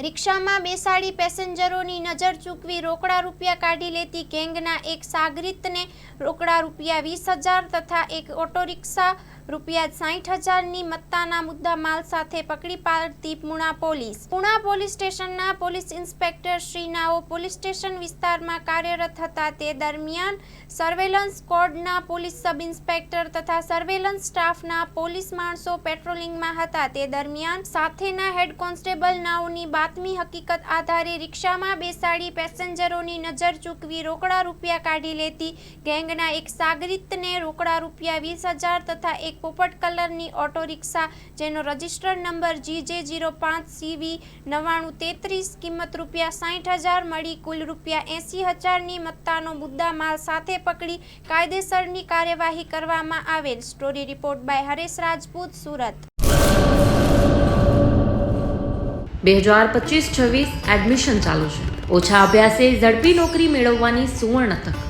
રિક્ષામાં બેસાડી પેસેન્જરોની નજર ચૂકવી રોકડા રૂપિયા કાઢી લેતી ગેંગના એક સાગરીતને રોકડા રૂપિયા વીસ હજાર તથા એક ઓટો રિક્ષા રૂપિયા સાઠ હજારની મત્તાના મુદ્દા માલ સાથે પકડી પાડતી પુણા પોલીસ. પુણા પોલીસ સ્ટેશનના પોલીસ ઇન્સ્પેક્ટર શ્રીનાઓ પોલીસ સ્ટેશન વિસ્તારમાં કાર્યરત હતા. તે દરમિયાન સર્વેલન્સ સ્કોડના પોલીસ સબ ઇન્સ્પેક્ટર તથા સર્વેલન્સ સ્ટાફના પોલીસ માણસો પેટ્રોલિંગમાં હતા. તે દરમિયાન સાથેના હેડ કોન્સ્ટેબલ નાઓની બાતમી હકીકત આધારે રિક્ષામાં બેસાડી પેસેન્જરોની નજર ચૂકવી રોકડા રૂપિયા કાઢી લેતી ગેંગના એક સાગરિતને રોકડા રૂપિયા વીસ હજાર તથા એક પોપટ કલરની ઓટો રિક્ષા, જેનો રજિસ્ટર્ડ નંબર જી જે જીરો પાંચ સીવી નવ્વાણું તેત્રીસ, કિંમત રૂપિયા સાઠ હજાર, મળી કુલ રૂપિયા એંસી હજારની મત્તાનો મુદ્દા માલ સાથે પકડી કાયદેસરની કાર્યવાહી કરવામાં આવેલ. Story report by Haresh Rajput, Surat. બે હજાર પચીસ છવ્વીસ એડમિશન ચાલુ છે. ઓછા અભ્યાસે ઝડપી નોકરી મેળવવાની સુવર્ણ તક.